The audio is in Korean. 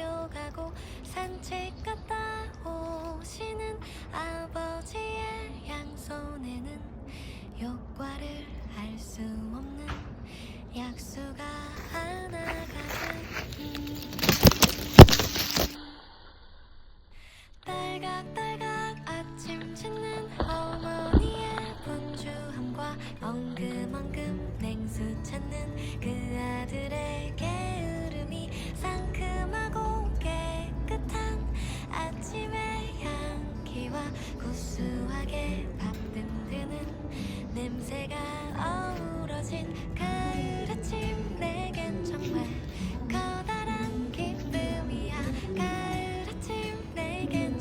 학교 가고 산책 갔다 오시는 아버지의 양손에는 효과를 알수 고수하게 밥등 드는 냄새가 어우러진 가을 아침 내겐 정말 커다란 기쁨이야. 가을 아침 내겐